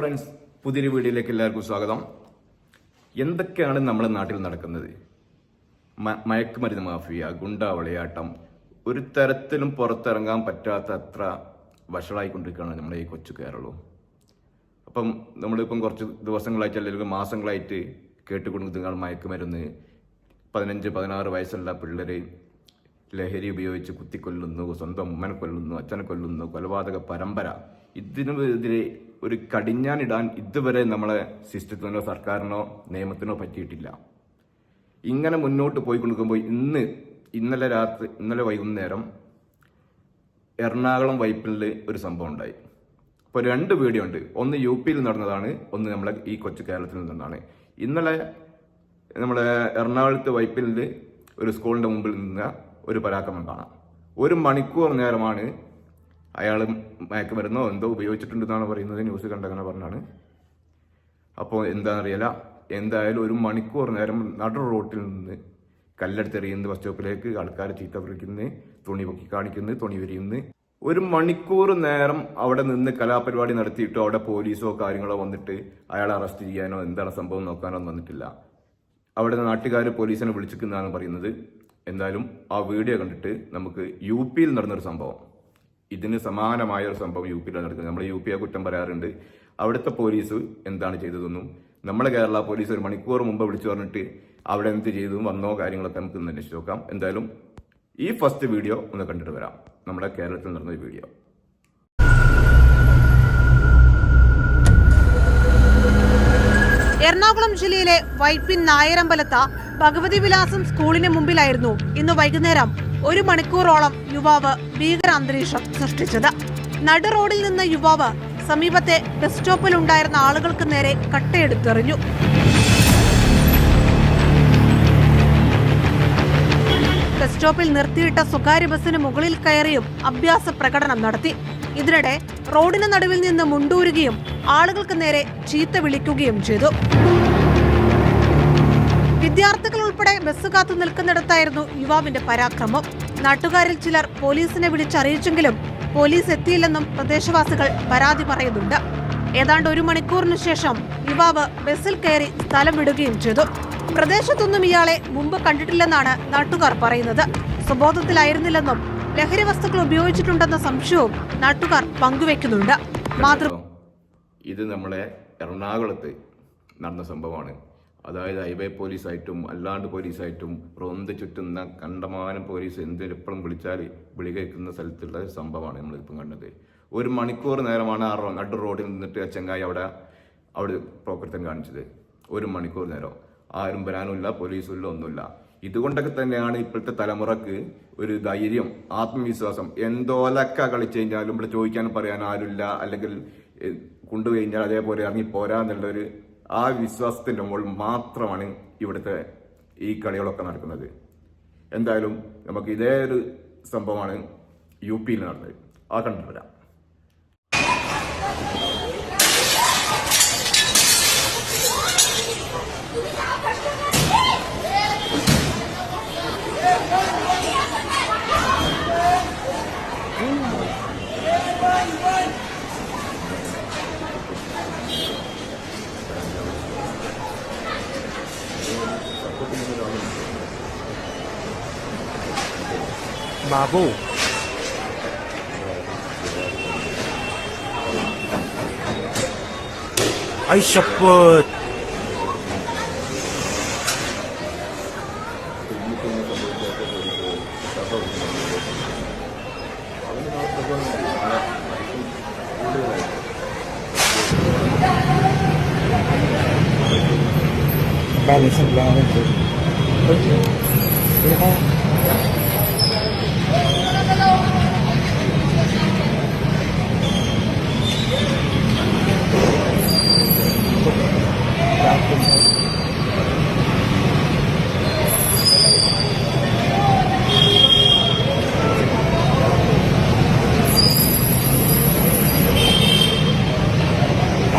Friends പുതിയൊരു വീഡിയോയിലേക്ക് എല്ലാവർക്കും സ്വാഗതം. എന്തൊക്കെയാണ് നമ്മുടെ നാട്ടിൽ നടക്കുന്നത്? മയക്കുമരുന്ന് മാഫിയ ഗുണ്ടാ വിളയാട്ടം ഒരു തരത്തിലും പുറത്തിറങ്ങാൻ പറ്റാത്ത അത്ര വഷളായിക്കൊണ്ടിരിക്കുകയാണ് നമ്മുടെ ഈ കൊച്ചു കേരളവും അപ്പം നമ്മളിപ്പം കുറച്ച് ദിവസങ്ങളായിട്ട് അല്ലെങ്കിൽ മാസങ്ങളായിട്ട് കേട്ടുകൊണ്ടിരിക്കുന്ന മയക്കുമരുന്ന് പതിനഞ്ച് പതിനാറ് വയസ്സുള്ള പിള്ളേരെ ലഹരി ഉപയോഗിച്ച് കുത്തിക്കൊല്ലുന്നു സ്വന്തം ഉമ്മനെ കൊല്ലുന്നു അച്ഛനെ കൊല്ലുന്നു കൊലപാതക പരമ്പര. ഇതിനെതിരെ ഒരു കടിഞ്ഞാനിടാൻ ഇതുവരെ നമ്മളെ സിസ്റ്റത്തിനോ സർക്കാരിനോ നിയമത്തിനോ പറ്റിയിട്ടില്ല. ഇങ്ങനെ മുന്നോട്ട് പോയി കൊടുക്കുമ്പോൾ ഇന്ന് ഇന്നലെ രാത്രി ഇന്നലെ വൈകുന്നേരം എറണാകുളം വൈപ്പിനിൽ ഒരു സംഭവം ഉണ്ടായി. ഇപ്പോൾ രണ്ട് വീഡിയോ ഉണ്ട്. ഒന്ന് യു പിയിൽ നടന്നതാണ് ഒന്ന് നമ്മളെ ഈ കൊച്ചു കേരളത്തിൽ നിന്നാണ്. ഇന്നലെ നമ്മുടെ എറണാകുളത്ത് വൈപ്പിനിൽ ഒരു സ്കൂളിന്റെ മുമ്പിൽ നിന്ന ഒരു പരാക്രമം കാണാം. ഒരു മണിക്കൂർ നേരമാണ് അയാൾ മയക്കുമരുന്നോ എന്തോ ഉപയോഗിച്ചിട്ടുണ്ടെന്നാണ് പറയുന്നത് ന്യൂസ് കണ്ടങ്ങനെ പറഞ്ഞാണ്. അപ്പോൾ എന്താണെന്നറിയില്ല എന്തായാലും ഒരു മണിക്കൂർ നേരം നടൻ റോട്ടിൽ നിന്ന് കല്ലെടുത്തെറിയുന്നത് ബസ് സ്റ്റോപ്പിലേക്ക് ആൾക്കാർ ചീത്ത പിടിക്കുന്നത് തുണി പൊക്കി കാണിക്കുന്നത് തുണി വിരിയുന്നത് ഒരു മണിക്കൂർ നേരം അവിടെ നിന്ന് കലാപരിപാടി നടത്തിയിട്ടോ അവിടെ പോലീസോ കാര്യങ്ങളോ വന്നിട്ട് അയാളെ അറസ്റ്റ് ചെയ്യാനോ എന്താണ് സംഭവം നോക്കാനോ വന്നിട്ടില്ല. അവിടെ നാട്ടുകാർ പോലീസിനെ വിളിച്ചിരിക്കുന്നതാണ് പറയുന്നത്. എന്തായാലും ആ വീഡിയോ കണ്ടിട്ട് നമുക്ക് യു പിയിൽ നടന്നൊരു സംഭവം. ഇതിന് സമാനമായ ഒരു സംഭവം യു പിയിൽ നടക്കുന്നത്. നമ്മൾ യു പിയെ കുറ്റം പറയാറുണ്ട്. അവിടുത്തെ പോലീസ് എന്താണ് ചെയ്തതെന്നും നമ്മുടെ കേരള പോലീസ് ഒരു മണിക്കൂർ മുമ്പ് വിളിച്ചു പറഞ്ഞിട്ട് അവിടെ എന്ത് ചെയ്തു വന്നോ കാര്യങ്ങളൊക്കെ നമുക്ക് ഇന്ന് അന്വേഷിച്ച് നോക്കാം. എന്തായാലും ഈ ഫസ്റ്റ് വീഡിയോ ഒന്ന് കണ്ടിട്ട് വരാം. നമ്മുടെ കേരളത്തിൽ നടന്ന ഒരു വീഡിയോ എറണാകുളം ജില്ലയിലെ വൈപ്പിൻ നായരമ്പലത്ത ഭഗവതി വിലാസം സ്കൂളിന് മുമ്പിലായിരുന്നു ഇന്ന് വൈകുന്നേരം. ഒരു മണിക്കൂറോളം യുവാവ് ഭീകര അന്തരീക്ഷം സൃഷ്ടിച്ചത്. നട റോഡിൽ നിന്ന് യുവാവ് സമീപത്തെ ബസ് സ്റ്റോപ്പിൽ ഉണ്ടായിരുന്ന ആളുകൾക്ക് നേരെ കട്ടയെടുത്തെറിഞ്ഞു ബസ് സ്റ്റോപ്പിൽ നിർത്തിയിട്ട സ്വകാര്യ ബസ്സിന് മുകളിൽ കയറിയും അഭ്യാസ പ്രകടനം നടത്തി. ഇതിനിടെ റോഡിന് നടുവിൽ നിന്ന് മുണ്ടൂരുകയും ആളുകൾക്ക് നേരെ ചീത്ത വിളിക്കുകയും ചെയ്തു. വിദ്യാർത്ഥികൾ ഉൾപ്പെടെ ബസ് കാത്തു നിൽക്കുന്നിടത്തായിരുന്നു യുവാവിന്റെ പരാക്രമം. നാട്ടുകാരിൽ ചിലർ പോലീസിനെ വിളിച്ചറിയിച്ചെങ്കിലും പോലീസ് എത്തിയില്ലെന്നും പ്രദേശവാസികൾ പരാതി പറയുന്നുണ്ട്. ഏതാണ്ട് ഒരു മണിക്കൂറിനു ശേഷം യുവാവ് ബസ്സിൽ കയറി സ്ഥലം വിടുകയും ചെയ്തു. പ്രദേശത്തൊന്നും ഇയാളെ മുമ്പ് കണ്ടിട്ടില്ലെന്നാണ് നാട്ടുകാർ പറയുന്നത്. സുബോധത്തിലായിരുന്നില്ലെന്നും ലഹരി വസ്തുക്കൾ ഉപയോഗിച്ചിട്ടുണ്ടെന്ന സംശയവും നാട്ടുകാർ പങ്കുവെക്കുന്നുണ്ട്. മാത്രം ഇത് നമ്മളെ എറണാകുളത്ത് നടന്ന സംഭവമാണ്. അതായത് ഹൈവേ പോലീസായിട്ടും അല്ലാണ്ട് പോലീസായിട്ടും റോന്ത് ചുറ്റുന്ന കണ്ടമാനം പോലീസ് എന്തിനും എപ്പോഴും വിളിച്ചാൽ വിളി കേൾക്കുന്ന സ്ഥലത്തുള്ള സംഭവമാണ് നമ്മളിപ്പം കണ്ടത്. ഒരു മണിക്കൂർ നേരമാണ് ആ റോ- നടു റോഡിൽ നിന്നിട്ട് ആ ചെങ്ങായി അവിടെ അവിടെ പ്രോക്കൃത്തം കാണിച്ചത്. ഒരു മണിക്കൂർ നേരം. ആരും വരാനുമില്ല പോലീസുമില്ല ഒന്നുമില്ല. ഇതുകൊണ്ടൊക്കെ തന്നെയാണ് ഇപ്പോഴത്തെ തലമുറയ്ക്ക് ഒരു ധൈര്യം ആത്മവിശ്വാസം. എന്തോലൊക്കെ കളിച്ചു കഴിഞ്ഞാലും ഇവിടെ ചോദിക്കാനും പറയാൻ ആരുമില്ല. അല്ലെങ്കിൽ കൊണ്ടുകഴിഞ്ഞാൽ അതേപോലെ ഇറങ്ങി പോരാന്നുള്ളൊരു ആ വിശ്വാസത്തിന്റെ മുകളിൽ മാത്രമാണ് ഇവിടുത്തെ ഈ കളികളൊക്കെ നടക്കുന്നത്. എന്തായാലും നമുക്ക് ഇതേ ഒരു സംഭവമാണ് യു പിയിൽ നടന്നത്. ആ mà vô. Ấy sập vợt ba lấy sập lao.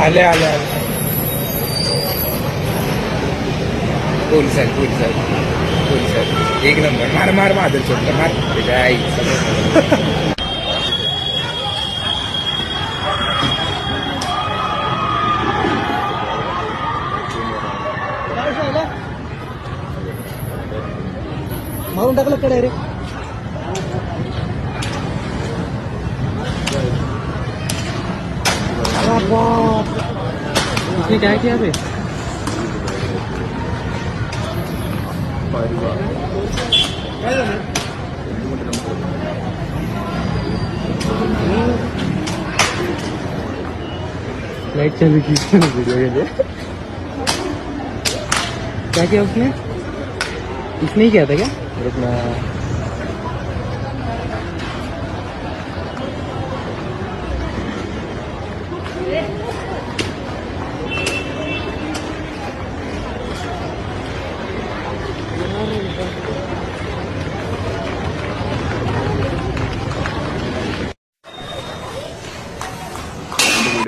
आले आले आले. पोलीस आहेत पोलीस आहेत पोलीस आहेत एक नंबर. मार मार माधल चोटला मार. त्याच्या आई. मारून टाकलं कडे रे इसने क्या किया पे? लाइट चालू की वीडियो के लिए। क्या किया उसने? इसने ही किया था क्या? रुकना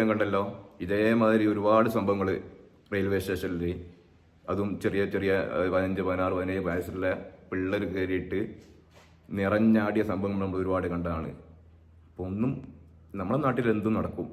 രണ്ട് കണ്ടല്ലോ. ഇതേമാതിരി ഒരുപാട് സംഭവങ്ങൾ റെയിൽവേ സ്റ്റേഷനിൽ അതും ചെറിയ ചെറിയ പതിനഞ്ച് പതിനാറ് പതിനേഴ് വയസ്സുള്ള പിള്ളേർ കയറിയിട്ട് നിറഞ്ഞാടിയ സംഭവങ്ങൾ നമ്മൾ ഒരുപാട് കണ്ടതാണ് അപ്പോൾ ഒന്നും നമ്മുടെ നാട്ടിൽ എന്തും നടക്കും.